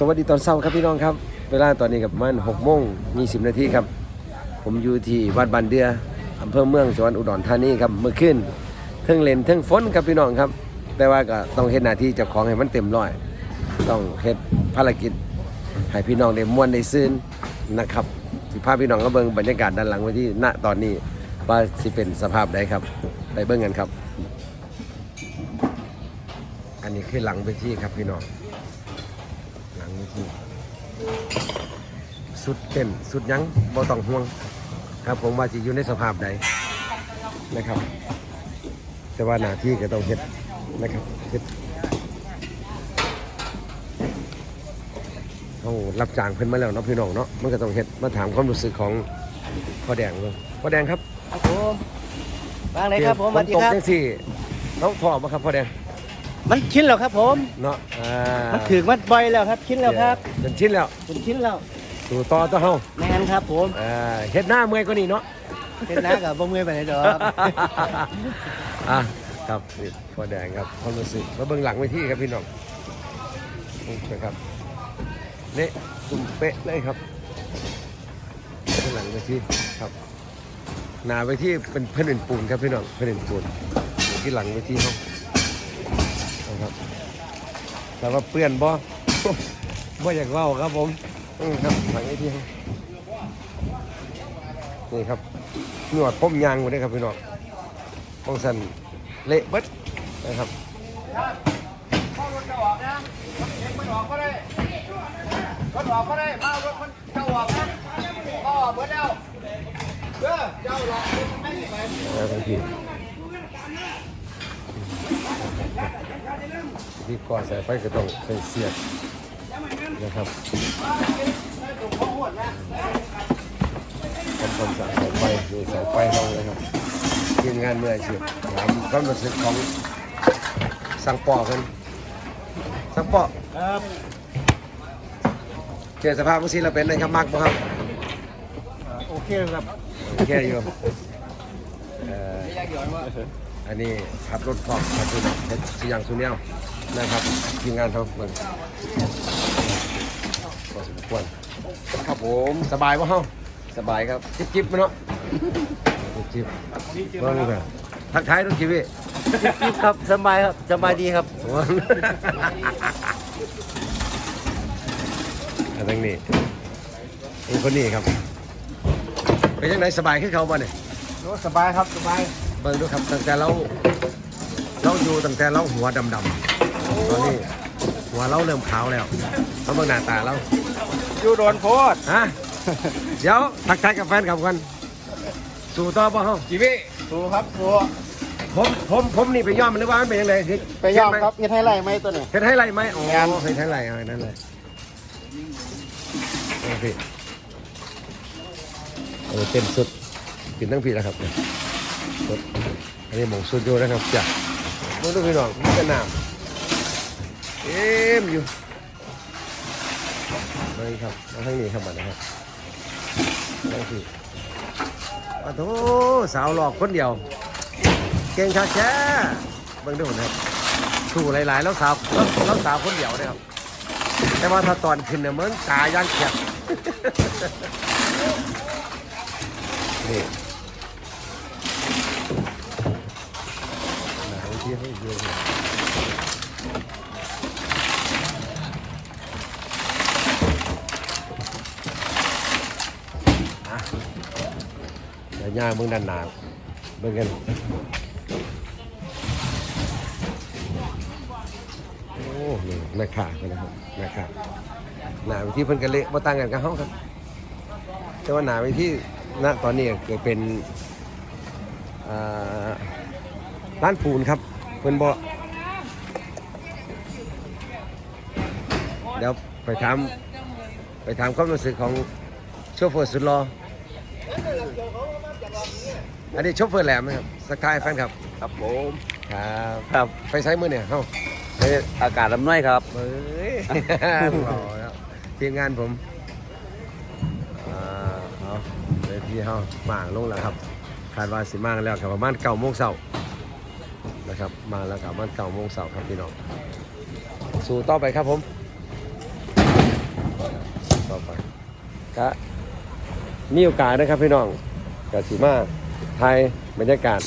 สวัสดีตอนเช้าครับพี่น้องครับ เวลาตอนนี้กับประมาณ6โมง20 นาทีครับ ผมอยู่ที่วัดบันเดืออำเภอเมืองจังหวัดอุดรธานีครับเมื่อคืนเทั้งเลนเทั้งฝนครับพี่น้องครับ แต่ว่าก็ต้องเฮ็ดหน้าที่เจ้าของให้มันเต็มร้อย ต้องเฮ็ดภารกิจให้พี่น้องได้ม่วนได้ซื่นนะครับสิพาพพี่น้องก็เบิ่งบรรยากาศด้านหลังไว้ที่ณตอนนี้ว่าสิเป็นสภาพใดครับ ไปเบิ่งกันครับ อันนี้คือหลังเวทีครับพี่น้อง สุดเต้นสุดหยังบ่ต้องห่วง ครับ ผมว่าจะอยู่ในสภาพใดนะครับ แต่ว่าหน้าที่ก็ต้องเฮ็ดนะครับเฮ็ดเขารับจ้างเพิ่นมาแล้วเนาะพี่น้องเนาะมันก็ต้องเฮ็ดมาถามความรู้สึกของพ่อแดงเลยพ่อแดงครับครับผมวางเลยครับผมสวัสดีตกครับจังสี่น้องถอดมาครับพ่อแดง มันชิ้นแล้วครับ ผม เนาะอ่ามันถึงมันบ่อยแล้วครับ ชิ้นแล้วครับจนชิ้นแล้วเป็นชิ้นแล้วสู่ต่อต่อเฮาแมนครับ ผมอ่าเฮ็ดหน้าเมื่อยกว่านี้เนาะ เป็นน้ากับบ่มือไปไหนดอกอะครับนี่พ่อแดงครับความรู้สึกมาเบื้องหลังไว้ที่ครับพี่น้องนี่นะครับเละตุ่มเป๊ะเลยครับเบื้องหลังไว้ที่ครับหนาไว้ที่เป็นเพื่อนเป็นปูนครับพี่น้องเพื่อนเป็นปูนที่หลังไว้ที่เขานะครับ แต่ว่าเปื้อนบ่ บ่อยากเว้าครับผมอืมครับหลังไว้ที่เขานี่ครับหนวดผมยางหมดเลยครับพี่น้องมองสันเละเบิดนะครับรถจะออกนะรถเองมันออกก็ได้รถออกก็ได้มารถมันจะออกนะก็ออกเบิดแล้วเด้อเจ้าหลอกไม่ไปแล้วทั ทีที่ก่อนสายไฟก็ต้องใส่เสียบนะครับทำความสะอาดสายไฟดูสายไฟเราเลยครับทีมงานเมื่ออาชีพถามความรู้สึกของสังปอกันสังปอครับเจอสภาพเมื่อกี้เราเป็นไงครับมากบ่ครับโอเคครับโอเคอยู่เอ่ออันนี้ขับรถฟอกขับรถเพชรสยางสุเนียวนะครับทีมงานเขาเบิ่งพอสมควรครับผมสบายป่ะเฮาสบายครับจิบจิบๆมั้ยเนาะจิบจิบเบิ่งเลยทักทายทุกชีวิตจิ๊บครับสบายครับสบายดีครับอันนั้นนี่นี่คนนี้ครับเป็นยังไงสบายขึ้นเขาบ่เนี่ยสบายครับสบาย เบิ่งดูครับตั้งแต่เราเราอยู่ตั้งแต่เราหัวดำๆตอนนี้หัวเราเริ่มขาวแล้วเราเบิ่งหน้าตาเราอยู่โดนโพดฮะ เดี๋ยวทักทายกับแฟนกับกันสู่ต่อป่ะเฮาจีพี่ถูครับถูผมผมผมนี่ไปย่อมมันหรือว่ามันเป็นยังไงคือไปยอมครับเฮ็ดให้ไรไหมตัวนี้ เฮ็ดให้ไรไหมอ๋องานเฮ็ดให้ไรอะไรนั่นเลยโอเคเออเต็มสุดกินทั้งพี่แล้วครับ สดอันนี้หมองสุดอยู่นะครับจ้ะมึงดูพี่น้องมันจะน้ำเอ็มอยู่มาอีกครับมาทางนี้ครับบัดนะครับทางพี่โอ้โหสาวหลอกคนเดียว เก่งชาแช่เบิ่งดูนะครับสู้หลายๆแล้วสาวแล้วสาวคนเดียวนะครับแต่ว่าถ้าตอนขึ้นเนี่ยเหมันตาย่างเขียดนี่าวที่ให้ เยอะเลยเดี๋ยวย่างเบิ่งด้านหนาเบิ่งกันโอ้นี่แม่ขากันะครับแม่ขาหนาไปที่เพิ่นกันเละบ่ต่างกันกับเฮาครับ แต่ว่าหนาไปที่ณตอนนี้เกิดเป็นร้านปูนครับ เพิ่นบ่เดี๋ยวไปถามไปถามความรู้สึกของโชเฟอร์สุดหล่ออันนี้โชเฟอร์แหลมนะครับสกายแฟนครับ ครับผมครับครับไปใช้มือเนี่ยเฮาอากาศลำน้อยครับเฮ้ยรอแล้วทีมงานผมอ่าเอาเลยที่เฮามาลงแล้วครับคาดว่าสิมาแล้วครับประมาณเก้าโมงเช้า นะครับ มาแล้วครับประมาณเก้าโมงเช้าครับพี่น้อง สู้ต่อไปครับผม ต่อไปก็มีโอกาสนะครับพี่น้องก็ถือมาไทยบรรยากาศ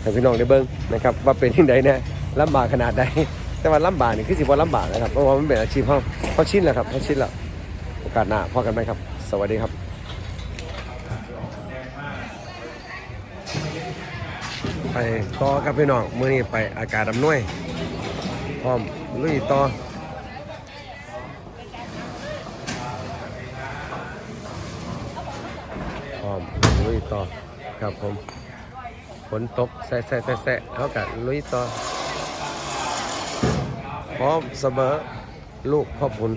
ให้พี่น้องได้เบิ้งนะครับ ว่าเป็นยังไงแน่ลำบากขนาดใดแต่ว่าลำบากนี่คือสิบ่ลำบากนะครับเพราะว่ามันเป็นอาชีพเขาเขาชินแล้วครับเขาชินแล้วโอกาสหน้าพอกันไหมครับ สวัสดีครับ ไปต่อครับพี่น้องเมื้อนี้ไปอากาศอำนวยพร้อมลุยต่อพร้อมลุยต่อครับผมฝนตกแซ่แซ่แซ่แซ่เขากัลุยต่อพร้อมเสมอลูกพ่อผุน